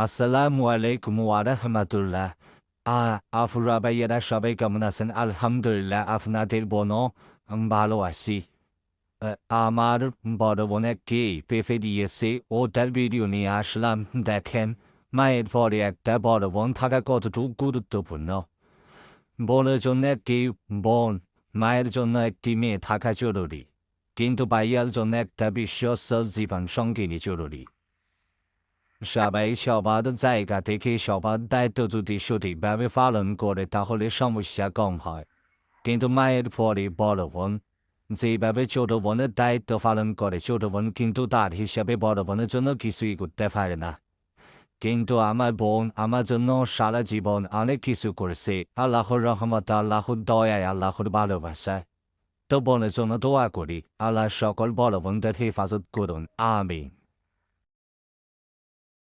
আসসালামু আলাইকুম ওয়া রাহমাতুল্লাহ আ আফুরা ভাইয়েরা সবাই কেমন আছেন আলহামদুলিল্লাহ আপনাদের বোনও ভালো আছি আমার বড় বোনকে পেফে দিয়েছে ওটার ভিডিও নিয়ে আসলাম দেখেন মায়ের পরে একটা বড় বোন থাকা কতটুকু গুরুত্বপূর্ণ বোনের জন্য একটি বোন মায়ের জন্য একটি মেয়ে থাকা জরুরি কিন্তু ভাইয়ার জন্য একটা বিশ্বস্ত জীবন সঙ্গিনী জরুরি সবাই সবার জায়গা থেকে সবার দায়িত্ব যদি সঠিকভাবে পালন করে, তাহলে সমস্যা কম হয়। কিন্তু মায়ের পরে বড় বোন, যেভাবে ছোট বোনের দায়িত্ব পালন করে, ছোট বোন কিন্তু তার হিসাবে বড় বোনের জন্য কিছুই করতে পারে না। কিন্তু আমার বোন আমার জন্য সারা জীবন অনেক কিছু করেছে, আল্লাহর রহমত, আল্লাহর দয়ায়, আল্লাহর ভালোবাসায়। তো বোনের জন্য দোয়া করি আল্লাহ সকল বড় বোনদের হেফাজত করুন, আমিন।